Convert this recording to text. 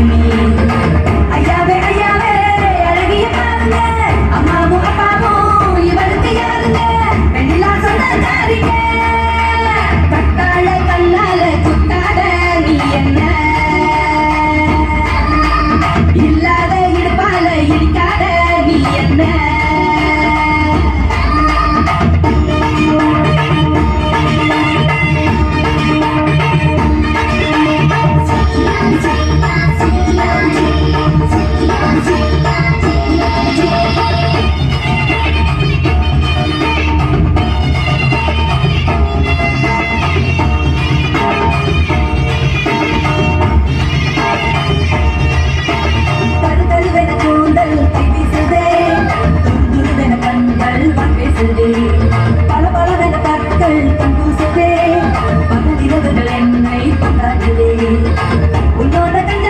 me. காட்டுதே உன்னோட கண்ட